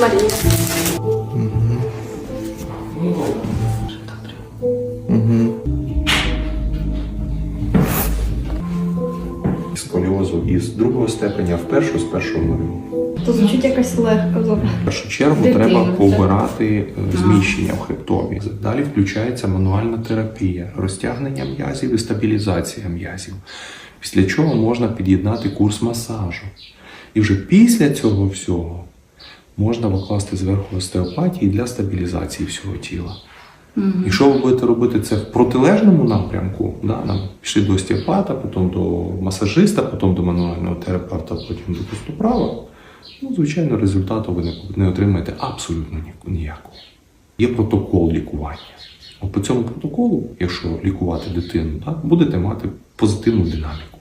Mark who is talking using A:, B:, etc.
A: Марія.
B: сколіозу із другого степеня в першу з першого нулю.
A: То звучить якось легко. добре.
B: В першу чергу
A: Дитину,
B: треба побирати е, зміщення в хребтові. Далі включається мануальна терапія, розтягнення м'язів і стабілізація м'язів. Після чого можна під'єднати курс масажу. І вже після цього всього можна покласти зверху остеопатії для стабілізації всього тіла. Якщо ви будете робити це в протилежному напрямку, да, нам пішли до остеопата, потім до масажиста, потім до мануального терапевта, потім до костоправа, ну, звичайно, результату ви не, не отримаєте абсолютно ніякого. Є протокол лікування. От по цьому протоколу, якщо лікувати дитину, да, будете мати позитивну динаміку.